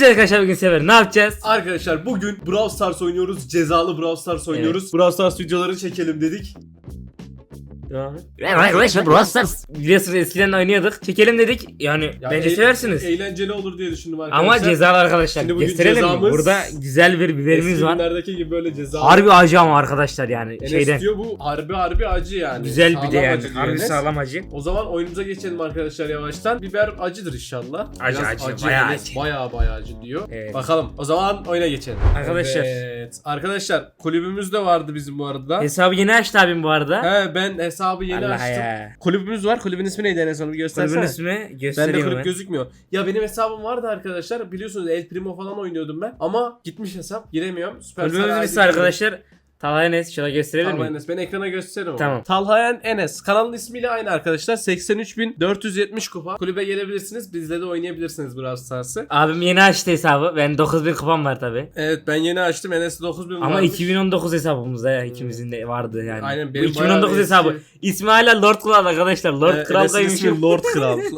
Evet arkadaşlar bugün sefer ne yapacağız? Arkadaşlar bugün Brawl Stars oynuyoruz. Cezalı Brawl Stars oynuyoruz. Brawl Stars videoları çekelim dedik. Devam et. Biliyorsunuz eskiden oynuyorduk. Çekelim dedik. Yani Ya bence e- seversiniz. Eğlenceli olur diye düşündüm arkadaşlar. Ama cezalı arkadaşlar. Şimdi bugün Gösterelim mi? cezamız- Burada güzel bir biberimiz Eski var. günlerdeki gibi böyle cezalı. Harbi acı ama arkadaşlar yani Enes şeyden. diyor bu harbi harbi acı yani. Güzel bir Sağlam de yani. acı diyor Harbi Enes. sağlam acı. O zaman oyunumuza geçelim arkadaşlar yavaştan. Biber acıdır inşallah. Acı, acı, bayağı Enes acı. Bayağı bayağı acı diyor. Evet. Bakalım o zaman oyuna geçelim. Arkadaşlar. Evet. Arkadaşlar kulübümüz de vardı bizim bu arada. Hesabı yeni açtı abim bu arada. He ben hesabı yeni Allah açtım. ya. Kulübümüz var. Kulübün ismi neydi Enes onu bir göstersene. Kulübün ismi Bende göstereyim kulüp hemen. gözükmüyor. Ya benim hesabım vardı arkadaşlar. Biliyorsunuz El Primo falan oynuyordum ben. Ama gitmiş hesap. Giremiyorum. Süper Kulübümüzün ismi arkadaşlar. Talha Enes. Şöyle gösterelim Talha mi? Enes. Ben ekrana gösteririm. Tamam. ama. Talhayan Enes. Kanalın ismiyle aynı arkadaşlar. 83.470 kupa. Kulübe gelebilirsiniz. Bizle de oynayabilirsiniz Brawl Stars'ı. Abim yeni açtı hesabı. Ben 9000 kupam var tabi. Evet ben yeni açtım. Enes'te 9000 Ama varmış. 2019 hesabımızda ya ikimizin de vardı yani. Aynen, Bu benim 2019 bayağı hesabı. eski. İsmi hala Lord Kral arkadaşlar. Lord Evet, Kral ismi Lord Kral.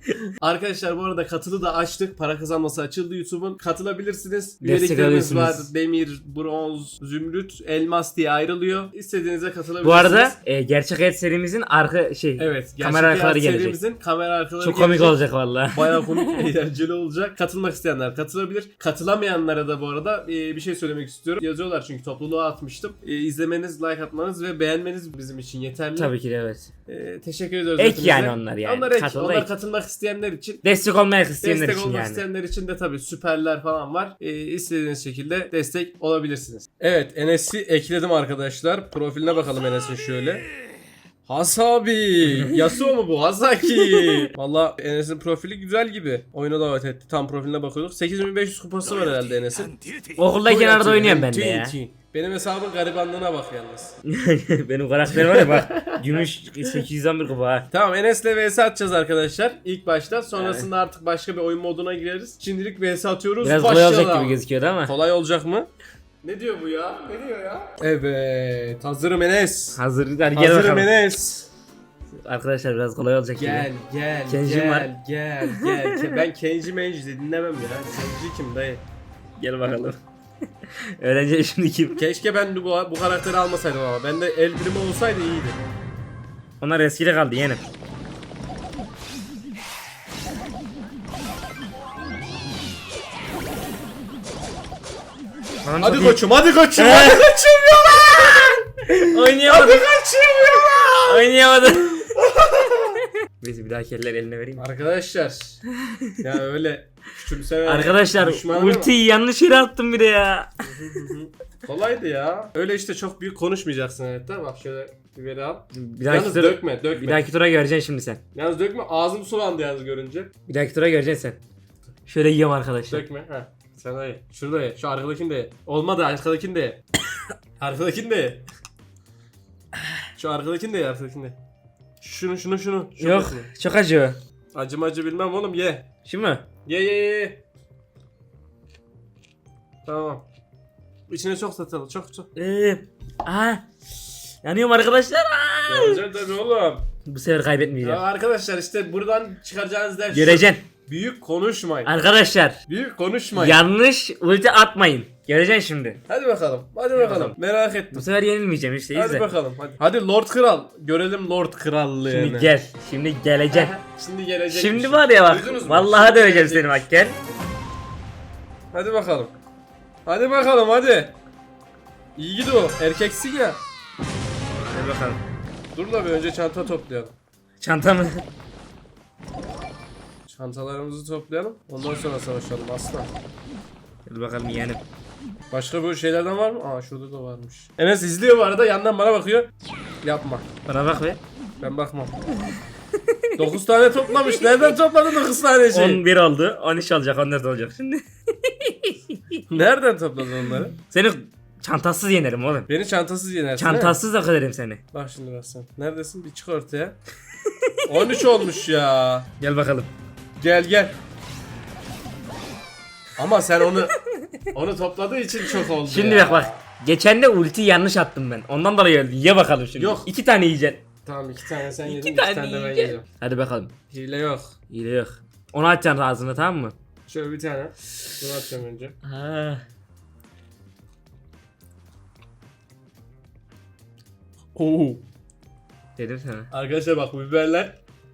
Arkadaşlar bu arada katılı da açtık. Para kazanması açıldı YouTube'un. Katılabilirsiniz. Üyeliklerimiz var. Demir, bronz, zümrüt, elmas diye ayrılıyor. İstediğinize katılabilirsiniz. Bu arada e, gerçek hayat serimizin arka şey evet, kamera arkaları gelecek. serimizin kamera arkaları çok komik gelecek. olacak valla. Baya komik, eğlenceli olacak. Katılmak isteyenler katılabilir. Katılamayanlara da bu arada e, bir şey söylemek istiyorum. Yazıyorlar çünkü topluluğa atmıştım. E, izlemeniz, like atmanız ve beğenmeniz bizim için yeterli. Tabii ki de evet. E, teşekkür ediyoruz. Ek hepinize. yani onlar yani. Onlar ek. Onlar ek. katılmak isteyenler için Destek olmaya isteyenler Destek için olmak yani. isteyenler için de tabii süperler falan var. Ee, istediğiniz şekilde destek olabilirsiniz. Evet Enes'i ekledim arkadaşlar. Profiline bakalım Enes'in şöyle. Hasabi. Yasuo mu bu? Hasaki. Valla Enes'in profili güzel gibi. Oyuna davet etti. Tam profiline bakıyorduk. 8500 kupası var herhalde Enes'in. Okuldayken arada oynuyorum ben de ya. Benim hesabın garibanlığına bak yalnız. Benim karakterim var ya bak. Gümüş 811 kupa ha. Tamam Enes'le vs atacağız arkadaşlar. İlk başta. Sonrasında artık başka bir oyun moduna gireriz. Şimdilik vs atıyoruz. Biraz kolay olacak gibi gözüküyordu ama. Kolay olacak mı? Ne diyor bu ya? Ne diyor ya? Evet. Hazırım Enes. Hazır. Hadi gel Hazırım bakalım. Enes. Arkadaşlar biraz kolay olacak Gel gibi. gel Kencim gel var. gel gel. Ke- ben Kenji Menji de dinlemem ya. Kenji kim dayı? Gel bakalım. Öğrenci şimdi kim? Keşke ben bu, bu karakteri almasaydım ama. Bende El Primo olsaydı iyiydi. Onlar eskide kaldı yeğenim. Lan Hadi iyi. koçum hadi koçum hadi koçum ya. Oynayamadım. Koçum ya. Oynayamadım. Neyse bir dahaki eller eline vereyim. Arkadaşlar. ya öyle küçümseme. Arkadaşlar düşman ultiyi yanlış yere attım bir de ya. Kolaydı ya. Öyle işte çok büyük konuşmayacaksın hayatta. Bak şöyle biberi al. Bir dahaki Yalnız tura, dökme dökme. bir dahaki tura göreceksin şimdi sen. Yalnız dökme ağzım sulandı yalnız görünce. Bir dahaki tura göreceksin sen. Şöyle yiyorum arkadaşlar. Dökme. Ha. Sen de ye. Şurada ye. Şu arkadakini de ye. Olmadı arkadakini de ye. arkadakini de ye. Şu arkadakini de ye arkadakini de. ye. Şunu şunu şunu. şunu Yok bakayım. çok acı. Acı macı bilmem oğlum ye. Şu mu? Ye ye ye, ye. Tamam. İçine çok satalım. Çok çok. Ee, aa, yanıyorum arkadaşlar. Aa. Yanacak tabii oğlum. Bu sefer kaybetmeyeceğim. Ya arkadaşlar işte buradan çıkaracağınız ders şu. Göreceksin. Büyük konuşmayın. Arkadaşlar Büyük konuşmayın. yanlış ulti atmayın. Göreceksin şimdi. Hadi bakalım. Hadi bakalım. Merak Bu ettim. sefer yenilmeyeceğim işte Hadi izle. bakalım. Hadi. Hadi Lord Kral. Görelim Lord Krallığını. Şimdi gel. Şimdi geleceksin. Şimdi gelecek. Şimdi var ya bak. Mu? Vallahi Şimdi döveceğim gelecek. seni bak gel. Hadi bakalım. Hadi bakalım hadi. İyi gidi o. Erkeksin ya. Hadi bakalım. Dur da bir önce çanta toplayalım. Çantamı. Çantalarımızı toplayalım. Ondan sonra savaşalım aslan. Hadi bakalım yeğenim. Başka bu şeylerden var mı? Aa şurada da varmış. Enes izliyor bu arada yandan bana bakıyor. Yapma. Bana bak be. Ben bakmam. 9 tane toplamış. Nereden topladın 9 tane şey? 11 oldu. 13 olacak 14 olacak şimdi. Nereden topladın onları? Seni çantasız yenerim oğlum. Beni çantasız yenersin? Çantasız da ederim seni. Bak şimdi bak sen. Neredesin? Bir çık ortaya. 13 olmuş ya. Gel bakalım. Gel gel. Ama sen onu onu topladığı için çok oldu Şimdi ya. bak bak. Geçen de ulti yanlış attım ben. Ondan dolayı öldü. Ye bakalım şimdi. Yok. İki tane yiyeceksin. Tamam iki tane sen yedin İki tane tane de ben yiyeceğim. yedim. Hadi bakalım. Hile yok. De yok. Onu atacaksın ağzına tamam mı? Şöyle bir tane. Bunu atacağım önce. Ha. Oo. Dedim sana. Arkadaşlar bak bu biberler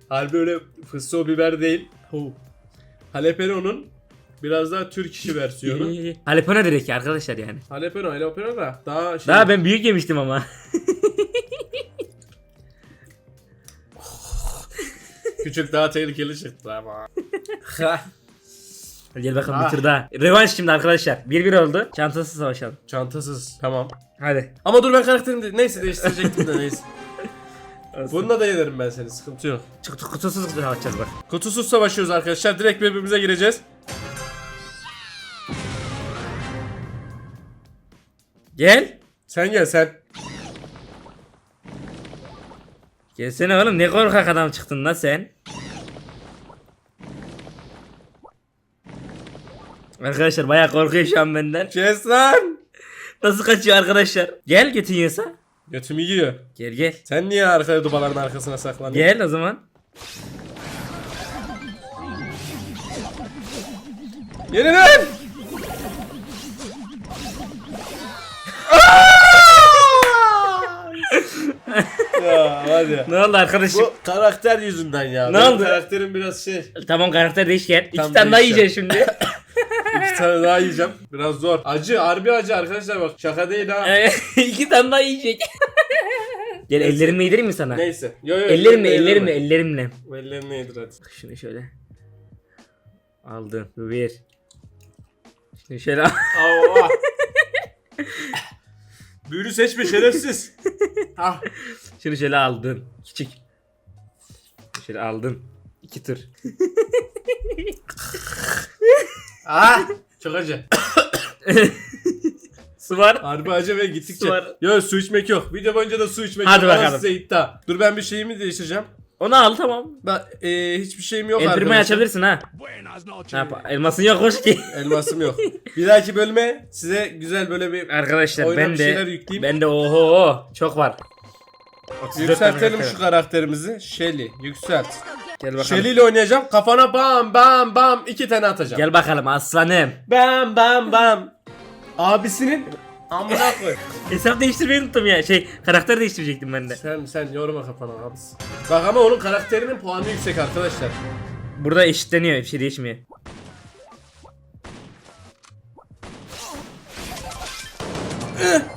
harbi öyle fıstığı biber değil. Oo. Jalapeno'nun biraz daha Türk işi versiyonu. Halepona direkt arkadaşlar yani. Jalapeno, jalapeno da daha şey. Daha ben büyük yemiştim ama. Küçük daha tehlikeli çıktı ama. Hadi Gel bakalım Ah. bir tur daha. Revanş şimdi arkadaşlar. 1-1 oldu. Çantasız savaşalım. Çantasız. Tamam. Hadi. Ama dur ben karakterimi de neyse değiştirecektim de neyse. Bununla da yenerim ben seni sıkıntı yok. Çıktı kutusuz savaşacağız bak. Kutusuz savaşıyoruz arkadaşlar. Direkt birbirimize gireceğiz. Gel. Sen gel sen. Gelsene oğlum ne korkak adam çıktın lan sen. Arkadaşlar bayağı korkuyor şu an benden. Kes lan. Nasıl kaçıyor arkadaşlar? Gel götün yiyorsa. Götümü yiyor. Gel gel. Sen niye arkaya dubaların arkasına saklanıyorsun? Gel o zaman. Gelin lan! ya hadi. Ne oldu arkadaşım? Bu karakter yüzünden ya. Ne Benim oldu? Karakterim biraz şey. Tamam karakter değiş gel. İki Tamam, tane daha değişeceğim. yiyeceksin şimdi. Tane daha yiyeceğim. Biraz zor. Acı, harbi acı arkadaşlar bak. Şaka değil ha. İki tane daha yiyecek. Gel ellerimle yedireyim mi sana? Neyse. Yo, yo, Ellerimle ellerimle ellerimle. Bu Ellerini yedir hadi. Şunu şöyle. Aldım. Bir. Şunu şöyle al. Allah. Büyülü seçme şerefsiz. ah. Şunu şöyle aldın. Küçük. Şöyle aldın. İki tur. Ah. Çok acı. Su var. Harbi acı ve gittikçe. Su var. Yok su içmek yok. Video boyunca da su içmek Hadi yok. Ama bakalım. size iddia. Dur ben bir şeyimi değiştireceğim. Onu al tamam. Ben e, hiçbir şeyim yok arkadaşlar. açabilirsin ha. Ne yap? Elmasın yok hoş ki. Elmasım yok. Bir dahaki bölüme size güzel böyle bir Arkadaşlar Oyuna ben bir de yükleyeyim. ben de oho çok var. 34 yükseltelim şu karakterimizi. Shelly yükselt. Gel bakalım. Shelly ile oynayacağım. Kafana bam bam bam iki tane atacağım. Gel bakalım aslanım. Bam bam bam. Abisinin amına koy. Hesap değiştirmeyi unuttum ya. Şey karakter değiştirecektim ben de. sen sen yorma kafana abisi. Bak ama onun karakterinin puanı yüksek arkadaşlar. Burada eşitleniyor bir şey değişmiyor.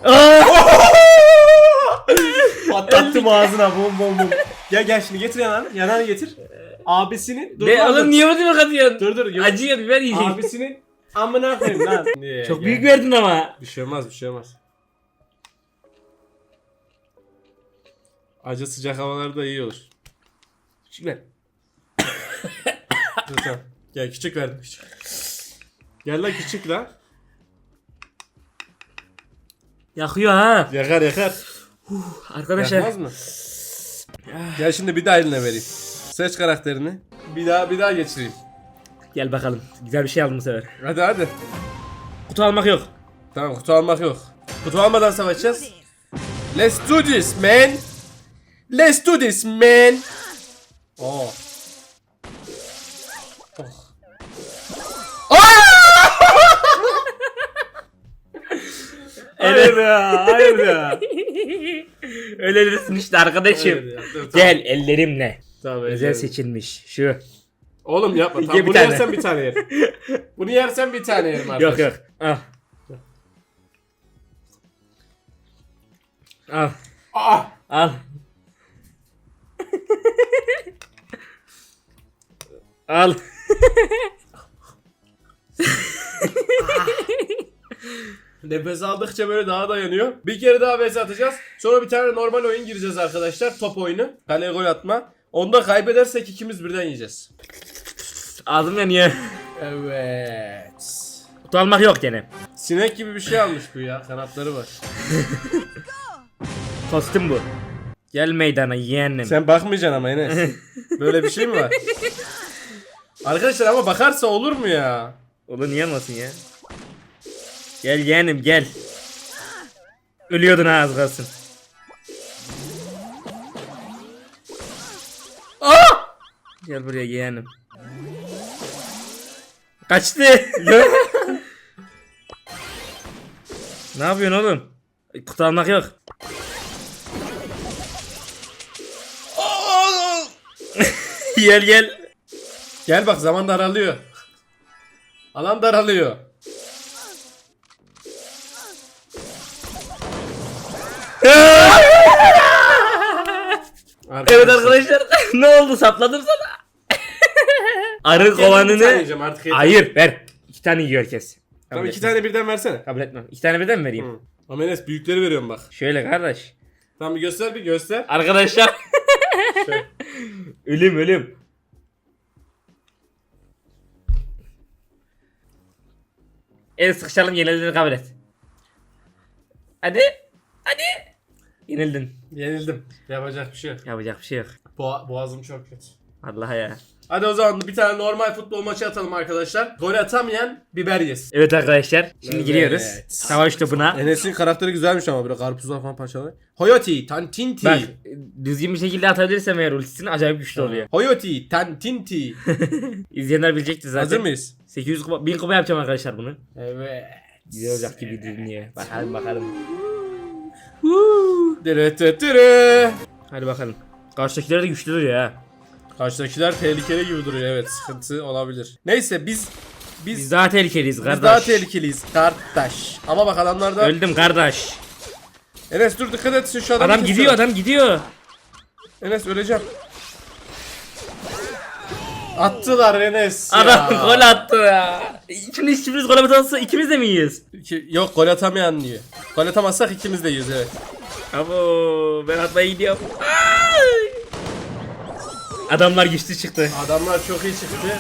Aa! Patlattım ağzına bum bum bum. Gel gel şimdi getir yanağını. Yanağını getir. Abisinin dur Be lan, dur. oğlum niye bunu katıyorsun? Dur dur. gör- Acıyor biber yiyecek. Abisinin amına koyayım lan. Çok büyük verdin ama. Bir şey olmaz bir şey olmaz. Acı sıcak havalarda iyi olur. Küçük ver. Dur tamam. Gel küçük verdim küçük. Gel lan küçük lan. Yakıyor ha. Yakar yakar. Arkadaşlar Yakmaz mı? Gel şimdi bir daha eline vereyim. Seç karakterini. Bir daha bir daha geçireyim. gel bakalım. Güzel bir şey aldım bu sefer. Hadi hadi. Kutu almak yok. Tamam kutu almak yok. Kutu almadan savaşacağız. Let's do this man. Let's do this man. Oh. Hayır ya, hayır ya. Öyle dersin işte arkadaşım. Hayır ya, dur, tamam. Gel ellerimle. Tamam, Özel ellerim. seçilmiş. Şu. Oğlum yapma. Ye Tamam, bir bunu tane. yersen bir tane yerim. Bunu yersen bir tane yerim arkadaşlar. Yok yok. Al. Al. Ah! Al. Al. Nefes aldıkça böyle daha dayanıyor. Bir kere daha vs atacağız. Sonra bir tane normal oyun gireceğiz arkadaşlar. Top oyunu. Kaleye gol atma. Onda kaybedersek ikimiz birden yiyeceğiz. Ağzım yanıyor. Evet. Kutu almak yok gene. Sinek gibi bir şey almış bu ya. Kanatları var. Kostüm bu. Gel meydana yeğenim. Sen bakmayacaksın ama Enes. Böyle bir şey mi var? Arkadaşlar ama bakarsa olur mu ya? Olur niye olmasın ya? Gel yeğenim gel. Ölüyordun ha az kalsın. Gel buraya yeğenim. Kaçtı. ne yapıyorsun oğlum? Kutu almak yok. gel gel. Gel bak zaman daralıyor. Alan daralıyor. Evet arkadaşlar. ne oldu sapladım sana. Arı kovanını. artık yeter. Hayır ver. İki tane yiyor herkes. Kabul Tamam iki etmem. tane birden versene. Kabul etmem. İki tane birden mi vereyim? Hı. Ama Enes büyükleri veriyorum bak. Şöyle kardeş. Tamam bir göster bir göster. Arkadaşlar. Şöyle. ölüm ölüm. El sıkışalım yenildiğini kabul et. Hadi. Hadi. Yenildin. Yenildim. Yapacak bir şey yok. Yapacak bir şey yok. Boğa- boğazım çok kötü. Allah ya. Hadi o zaman bir tane normal futbol maçı atalım arkadaşlar. Gol atamayan biber yesin. Evet arkadaşlar. Şimdi Evet. giriyoruz. Savaş topuna. Enes'in karakteri güzelmiş ama böyle karpuzlar falan parçalar. Hoyoti, Tantinti. Bak düzgün bir şekilde atabilirsem eğer ultisini acayip güçlü oluyor. Hoyoti, Tantinti. İzleyenler bilecektir zaten. Hazır mıyız? 800 kupa, 1000 kupa yapacağım arkadaşlar bunu. Evet. Güzel olacak gibi dinliyor. Bakalım bakalım. Dırı tı tırı. Hadi bakalım. Karşıdakiler de güçlü duruyor ha. Karşıdakiler tehlikeli gibi duruyor evet sıkıntı olabilir. Neyse biz biz, Biz daha tehlikeliyiz biz kardeş. daha tehlikeliyiz kardeş. Ama bak adamlar da Öldüm kardeş. Enes dur dikkat et şu adamı Adam kesiyor. gidiyor adam gidiyor. Enes öleceğim. Attılar Enes ya. Adam gol attı ya. Şimdi hiçbirimiz gol atamazsa ikimiz de mi yiyiz? İki- Yok gol atamayan diyor. Gol atamazsak ikimiz de yiyiz evet. Abo ben atmaya gidiyorum. Ay! Adamlar güçlü çıktı. Adamlar çok iyi çıktı.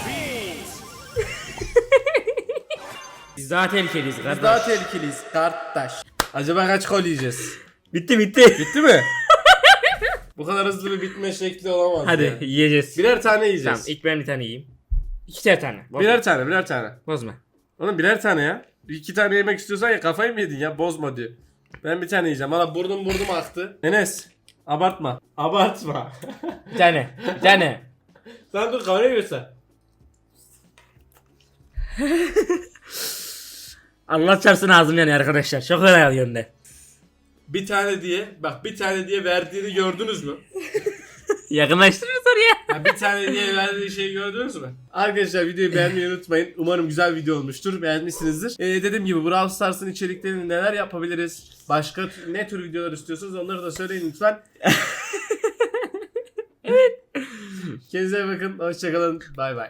Biz daha tehlikeliyiz Biz kardeş. daha tehlikeliyiz kardeş. Acaba kaç gol yiyeceğiz? Bitti bitti. Bitti mi? Bu kadar hızlı bir bitme şekli olamaz. Hadi ya. yiyeceğiz. Birer tane Tamam yiyeceğiz. ilk ben bir tane yiyeyim. İki tane. Bozma. Birer tane birer tane. Bozma. Oğlum birer tane ya. İki tane yemek istiyorsan ya kafayı mı yedin ya bozma diyor. Ben bir tane yiyeceğim. Valla burnum burnum aktı. Enes abartma. Abartma. Bir tane. Bir tane. Sen dur kamerayı göster. Allah çarpsın ağzım yanıyor arkadaşlar. Çok önemli yönde. Bir tane diye bak bir tane diye verdiğini gördünüz mü? Yakınlaştırırız oraya. Ha, bir tane diye verdiği şeyi gördünüz mü? Arkadaşlar videoyu beğenmeyi unutmayın. Umarım güzel video olmuştur. Beğenmişsinizdir. Ee, dediğim gibi Brawl Stars'ın içeriklerini neler yapabiliriz? Başka ne tür videolar istiyorsanız onları da söyleyin lütfen. evet. Kendinize iyi bakın. Hoşçakalın. Bay bay.